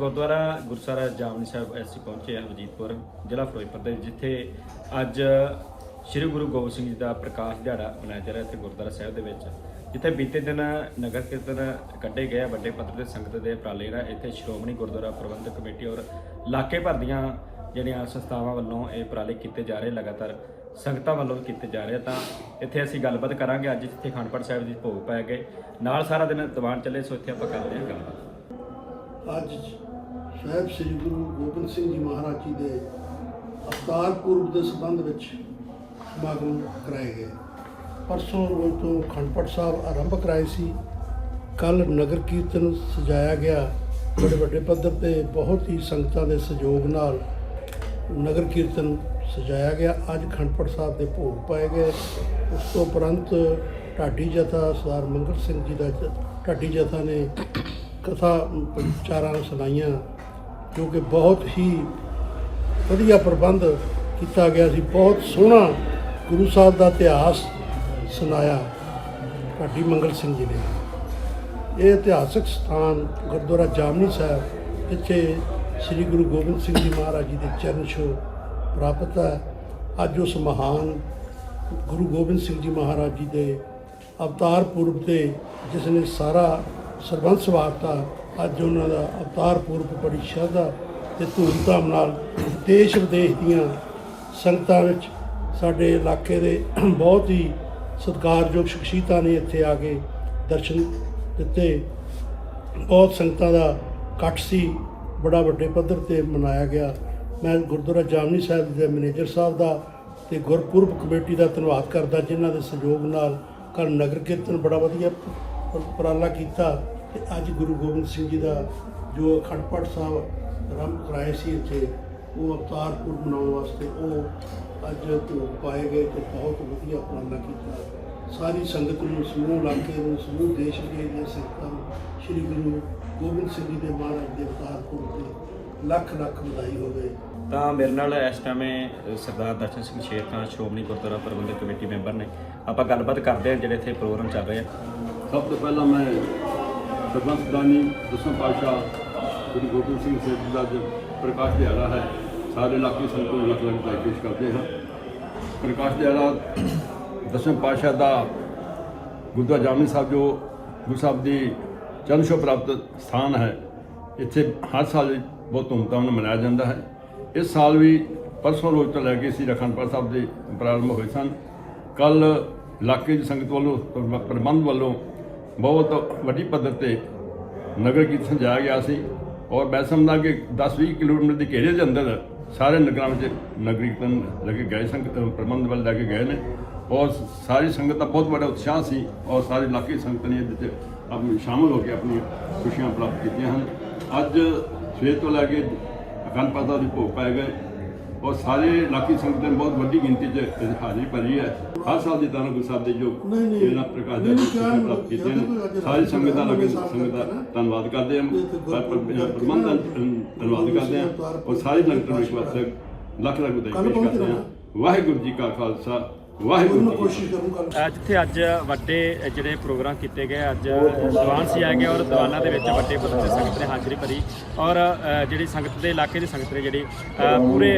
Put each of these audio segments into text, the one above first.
ਗੁਰਦੁਆਰਾ ਗੁਰਸਾਰਾ ਜਾਮਨੀ ਸਾਹਿਬ ਐਸੀ ਪਹੁੰਚੇ ਹਾਂ ਵਜੀਦਪੁਰ ਜ਼ਿਲ੍ਹਾ ਫਿਰੋਜ਼ਪੁਰ ਦੇ, ਜਿੱਥੇ ਅੱਜ ਸ੍ਰੀ ਗੁਰੂ ਗੋਬਿੰਦ ਸਿੰਘ ਜੀ ਦਾ ਪ੍ਰਕਾਸ਼ ਦਿਹਾੜਾ ਮਨਾਇਆ ਜਾ ਰਿਹਾ ਇੱਥੇ ਗੁਰਦੁਆਰਾ ਸਾਹਿਬ ਦੇ ਵਿੱਚ, ਜਿੱਥੇ ਬੀਤੇ ਦਿਨ ਨਗਰ ਕੀਰਤਨ ਕੱਢੇ ਗਏ ਆ ਵੱਡੇ ਪੱਧਰ ਤੇ ਸੰਗਤ ਦੇ ਉਪਰਾਲੇ ਨਾਲ ਇੱਥੇ ਸ਼੍ਰੋਮਣੀ ਗੁਰਦੁਆਰਾ ਪ੍ਰਬੰਧਕ ਕਮੇਟੀ ਔਰ ਇਲਾਕੇ ਭਰ ਦੀਆਂ ਜਿਹੜੀਆਂ ਸੰਸਥਾਵਾਂ ਵੱਲੋਂ ਇਹ ਉਪਰਾਲੇ ਕੀਤੇ ਜਾ ਰਹੇ, ਲਗਾਤਾਰ ਸੰਗਤਾਂ ਵੱਲੋਂ ਵੀ ਕੀਤੇ ਜਾ ਰਹੇ ਆ, ਤਾਂ ਇੱਥੇ ਅਸੀਂ ਗੱਲਬਾਤ ਕਰਾਂਗੇ ਅੱਜ ਜਿੱਥੇ ਖੰਡਪੜ ਸਾਹਿਬ ਦੀ ਭੋਗ ਪਾਏ ਗਏ, ਨਾਲ ਸਾਰਾ ਦਿਨ ਦੀਵਾਨ ਚੱਲੇ, ਸੋ ਇੱਥੇ ਆਪਾਂ ਕਰਦੇ ਹਾਂ ਗੱਲਬਾਤ। ਅੱਜ ਸਾਹਿਬ ਸ੍ਰੀ ਗੁਰੂ ਗੋਬਿੰਦ ਸਿੰਘ ਜੀ ਮਹਾਰਾਜ ਜੀ ਦੇ ਅਵਤਾਰ ਪੁਰਬ ਦੇ ਸੰਬੰਧ ਵਿੱਚ ਸਮਾਗਮ ਕਰਾਏ ਗਏ। ਪਰਸੋਂ ਰੋਜ਼ ਤੋਂ ਖੰਡਪੜ ਸਾਹਿਬ ਆਰੰਭ ਕਰਾਏ ਸੀ। ਕੱਲ ਨਗਰ ਕੀਰਤਨ ਸਜਾਇਆ ਗਿਆ। ਬੜੇ ਵੱਡੇ ਪੱਧਰ ਤੇ ਬਹੁਤ ਹੀ ਸੰਗਤਾਂ ਦੇ ਸਹਿਯੋਗ ਨਾਲ ਨਗਰ ਕੀਰਤਨ ਸਜਾਇਆ ਗਿਆ। ਅੱਜ ਖੰਡਪੜ ਸਾਹਿਬ ਦੇ ਭੋਗ ਪਾਏ ਗਏ। ਉਸ ਤੋਂ ਉਪਰੰਤ ਢਾਡੀ ਜਥਾ ਸਰਦਾਰ ਮੰਗਲ ਸਿੰਘ ਜੀ ਦਾ ਢਾਡੀ ਜਥਾ ਨੇ ਕਥਾ ਵਿਚਾਰਾਂ ਸੁਣਾਈਆਂ। ਜੋ ਕਿ ਬਹੁਤ ਹੀ ਵਧੀਆ ਪ੍ਰਬੰਧ ਕੀਤਾ ਗਿਆ ਸੀ, ਬਹੁਤ ਸੋਹਣਾ ਗੁਰੂ ਸਾਹਿਬ ਦਾ ਇਤਿਹਾਸ ਸੁਣਾਇਆ ਢਾਡੀ ਮੰਗਲ ਸਿੰਘ ਜੀ ਨੇ। ਇਹ ਇਤਿਹਾਸਕ ਸਥਾਨ ਗੁਰਦੁਆਰਾ ਜਾਮਨੀ ਸਾਹਿਬ ਜਿੱਥੇ ਸ੍ਰੀ ਗੁਰੂ ਗੋਬਿੰਦ ਸਿੰਘ ਜੀ ਮਹਾਰਾਜ ਜੀ ਦੇ ਚਰਨ ਛੋਹ ਪ੍ਰਾਪਤ ਹੈ। ਅੱਜ ਉਸ ਮਹਾਨ ਗੁਰੂ ਗੋਬਿੰਦ ਸਿੰਘ ਜੀ ਮਹਾਰਾਜ ਜੀ ਦੇ ਅਵਤਾਰ ਪੁਰਬ ਤੇ ਜਿਸ ਨੇ ਸਾਰਾ ਸਰਬੰਸ ਵਾਰਤਾ ਅੱਜ ਉਹਨਾਂ ਦਾ ਅਵਤਾਰ ਪੂਰਬ ਬੜੀ ਸ਼ਰਧਾ ਤੇ ਧੂਮਧਾਮ ਨਾਲ ਦੇਸ਼ ਵਿਦੇਸ਼ ਦੀਆਂ ਸੰਗਤਾਂ ਵਿੱਚ ਸਾਡੇ ਇਲਾਕੇ ਦੇ ਬਹੁਤ ਹੀ ਸਤਿਕਾਰਯੋਗ ਸ਼ਖਸੀਅਤਾਂ ਨੇ ਇੱਥੇ ਆ ਕੇ ਦਰਸ਼ਨ ਦਿੱਤੇ। ਬਹੁਤ ਸੰਗਤਾਂ ਦਾ ਇਕੱਠ ਸੀ। ਬੜਾ ਵੱਡੇ ਪੱਧਰ ਤੇ ਮਨਾਇਆ ਗਿਆ। ਮੈਂ ਗੁਰਦੁਆਰਾ ਜਾਮਨੀ ਸਾਹਿਬ ਦੇ ਮੈਨੇਜਰ ਸਾਹਿਬ ਦਾ ਤੇ ਗੁਰਪੁਰਬ ਕਮੇਟੀ ਦਾ ਧੰਨਵਾਦ ਕਰਦਾ, ਜਿਨ੍ਹਾਂ ਦੇ ਸਹਿਯੋਗ ਨਾਲ ਕੱਲ ਨਗਰ ਕੀਰਤਨ ਬੜਾ ਵਧੀਆ ਉਪਰਾਲਾ ਕੀਤਾ। ਤੇ ਅੱਜ ਗੁਰੂ ਗੋਬਿੰਦ ਸਿੰਘ ਜੀ ਦਾ ਜੋ ਅਖੰਡ ਪਾਠ ਸਾਹਿਬ ਆਰੰਭ ਕਰਾਏ ਸੀ ਇੱਥੇ ਉਹ ਅਵਤਾਰ ਪੁਰਬ ਮਨਾਉਣ ਵਾਸਤੇ ਉਹ ਅੱਜ ਪਾਏ ਗਏ ਤੇ ਬਹੁਤ ਵਧੀਆ ਉਪਰਾਲਾ ਕੀਤਾ। ਸਾਰੀ ਸੰਗਤ ਨੂੰ ਸਮੂਹ ਇਲਾਕੇ ਨੂੰ ਸਮੂਹ ਦੇਸ਼ ਦੇ ਦੀਆਂ ਸੰਗਤਾਂ ਨੂੰ ਸ੍ਰੀ ਗੁਰੂ ਗੋਬਿੰਦ ਸਿੰਘ ਜੀ ਦੇ ਮਹਾਰਾਜ ਦੇ ਅਵਤਾਰ ਪੁਰਬ ਤੇ ਲੱਖ ਲੱਖ ਵਧਾਈ ਹੋਵੇ। ਤਾਂ ਮੇਰੇ ਨਾਲ ਇਸ time Sardar Darshan Singh Sherkhan Shiromani Gurdwara Prabandhak committee member ਨੇ। ਆਪਾਂ ਗੱਲਬਾਤ ਕਰਦੇ ਹਾਂ ਜਿਹੜੇ ਇੱਥੇ ਪ੍ਰੋਗਰਾਮ ਚੱਲ ਰਹੇ ਆ। ਸਭ ਤੋਂ ਪਹਿਲਾਂ ਮੈਂ ਸਰਬੰਸ ਦਾਨੀ, ਦਸਮ ਪਾਤਸ਼ਾਹ ਗੁਰੂ ਗੋਬਿੰਦ ਸਿੰਘ ਸਾਹਿਬ ਜੀ ਦਾ ਜੋ ਪ੍ਰਕਾਸ਼ ਦਿਹਾੜਾ ਹੈ। ਸਾਰੇ ਇਲਾਕੇ ਸੰਗਤ ਨੂੰ ਲੱਖ ਲੱਖ ਵਧਾਈ ਪੇਸ਼ ਕਰਦੇ ਹਾਂ। ਪ੍ਰਕਾਸ਼ ਦਿਹਾੜਾ ਦਸਮ ਪਾਤਸ਼ਾਹ ਦਾ ਗੁਰਦੁਆਰਾ ਜਾਮਨੀ ਸਾਹਿਬ, ਜੋ ਗੁਰੂ ਸਾਹਿਬ ਦੀ ਚਰਨ ਛੋਹ ਪ੍ਰਾਪਤ ਸਥਾਨ ਹੈ, ਇੱਥੇ ਹਰ ਸਾਲ ਬਹੁਤ ਧੂਮਧਾਮ ਨਾਲ ਮਨਾਇਆ ਜਾਂਦਾ ਹੈ। ਇਸ ਸਾਲ ਵੀ ਪਰਸੋਂ ਰੋਜ਼ ਤੋਂ ਲੈ ਕੇ ਸ੍ਰੀ ਅਖੰਡਪੁਰ ਸਾਹਿਬ ਦੇ ਪ੍ਰਾਰੰਭ ਹੋਏ ਸਨ। ਕੱਲ ਇਲਾਕੇ ਦੀ ਸੰਗਤ ਵੱਲੋਂ, ਪ੍ਰਬੰਧ ਵੱਲੋਂ ਬਹੁਤ ਵੱਡੀ ਪੱਧਰ ਤੇ ਨਗਰ ਕੀਰਤਨ ਜਾਇਆ ਗਿਆ ਸੀ ਔਰ ਮੈਂ ਸਮਝਦਾ ਕਿ 10-20 ਕਿਲੋਮੀਟਰ ਦੇ ਘੇਰੇ ਦੇ ਅੰਦਰ ਸਾਰੇ ਨਗਰਾਂ ਵਿੱਚ ਨਗਰ ਕੀਰਤਨ ਲੱਗੇ ਗਏ, ਸੰਗਤ ਪ੍ਰਬੰਧ ਵੱਲ ਲੈ ਕੇ ਗਏ ਨੇ ਔਰ ਸਾਰੀ ਸੰਗਤ ਦਾ ਬਹੁਤ ਵੱਡਾ ਉਤਸ਼ਾਹ ਸੀ ਔਰ ਸਾਰੇ ਇਲਾਕੇ ਸੰਗਤ ਨੇ ਇਹਦੇ ਵਿੱਚ ਆਪਣੀ ਸ਼ਾਮਲ ਹੋ ਕੇ ਆਪਣੀਆਂ ਖੁਸ਼ੀਆਂ ਪ੍ਰਾਪਤ ਕੀਤੀਆਂ ਹਨ। ਅੱਜ ਸਵੇਰ ਤੋਂ ਲੈ ਕੇ ਅਖੰਡ ਪਾਤਾ ਸਾਹਿਬ ਦੇ ਭੋਗ ਪਾਏ ਗਏ ਔਰ ਸਾਰੇ ਇਲਾਕੀ ਸੰਗਤ ਨੇ ਬਹੁਤ ਵੱਡੀ ਗਿਣਤੀ 'ਚ ਹਾਜ਼ਰੀ ਭਰੀ ਹੈ। ਹਰ ਸਾਲ ਦੀ ਤਰ੍ਹਾਂ ਗੁਰੂ ਸਾਹਿਬ ਦੇ ਜੋ। ਇਹਨਾਂ ਪ੍ਰਕਾਸ਼ ਦੇ ਪ੍ਰਾਪਤ ਕੀਤੇ ਨੇ ਸਾਰੀ ਸੰਗਤ ਦਾ ਲੱਗੇ ਸੰਗਤ ਦਾ ਧੰਨਵਾਦ ਕਰਦੇ ਹਾਂ। ਪ੍ਰਬੰਧ ਦਾ ਧੰਨਵਾਦ ਕਰਦੇ ਹਾਂ। ਔਰ ਸਾਰੀ ਸੰਗਤ ਨੂੰ ਇੱਕ ਵਾਰ ਫਿਰ ਲੱਖ ਲੱਖ ਵਧਾਈ ਪੇਸ਼ ਕਰਦੇ। ਹਾਂ। ਵਾਹਿਗੁਰੂ ਜੀ ਕਾ ਖਾਲਸਾ। ਵਾਹਿਗੁਰੂ ਕੀ ਕੋਸ਼ਿਸ਼ ਫਤਿਹ। ਕਰੂੰ ਕੱਲ ਅ, ਜਿੱਥੇ ਅੱਜ ਵੱਡੇ ਜਿਹੜੇ ਪ੍ਰੋਗਰਾਮ ਕੀਤੇ ਗਏ ਅੱਜ ਦੀਵਾਨ ਸੀ ਆਏ ਗਏ ਔਰ ਦੀਵਾਨਾਂ ਦੇ ਵਿੱਚ ਵੱਡੇ ਪੱਧਰ ਤੇ ਸੰਗਤ ਨੇ ਹਾਜ਼ਰੀ ਭਰੀ। ਔਰ ਜਿਹੜੀ ਸੰਗਤ ਦੇ ਇਲਾਕੇ ਦੀ ਸੰਗਤ ਨੇ ਜਿਹੜੀ ਪੂਰੇ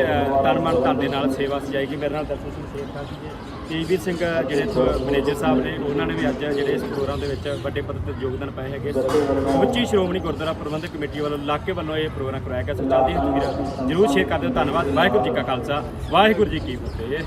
ਤਨ ਮਨ ਧਨ ਦੇ ਨਾਲ ਸੇਵਾ ਸਜਾਏਗੀ ਮੇਰੇ ਨਾਲ ਦਰਸ਼ਨ ਸਿੰਘ ਸ਼ੇਰਖਾਨ ਜੀ ਤੇਜਵੀਰ ਸਿੰਘ ਜਿਹੜੇ ਮੈਨੇਜਰ ਸਾਹਿਬ ਨੇ ਉਹਨਾਂ ਨੇ ਵੀ ਅੱਜ ਜਿਹੜੇ ਇਸ ਪ੍ਰੋਗਰਾਮ ਦੇ ਵਿੱਚ ਵੱਡੇ ਪੱਧਰ ਤੇ ਯੋਗਦਾਨ ਪਾਏ ਹੈਗੇ। ਸਮੁੱਚੀ ਸ਼੍ਰੋਮਣੀ ਗੁਰਦੁਆਰਾ ਪ੍ਰਬੰਧਕ ਕਮੇਟੀ ਵੱਲੋਂ ਇਲਾਕੇ ਵੱਲੋਂ ਇਹ ਪ੍ਰੋਗਰਾਮ ਕਰਵਾਇਆ ਗਿਆ। ਸੋ ਜਲਦੀ ਤਸਵੀਰਾਂ ਜਰੂਰ ਸ਼ੇਅਰ ਕਰ ਦਿਓ। ਧੰਨਵਾਦ। ਵਾਹਿਗੁਰੂ ਜੀ ਕਾ ਖਾਲਸਾ। ਵਾਹਿਗੁਰੂ ਜੀ ਕੀ ਫਤਿਹ।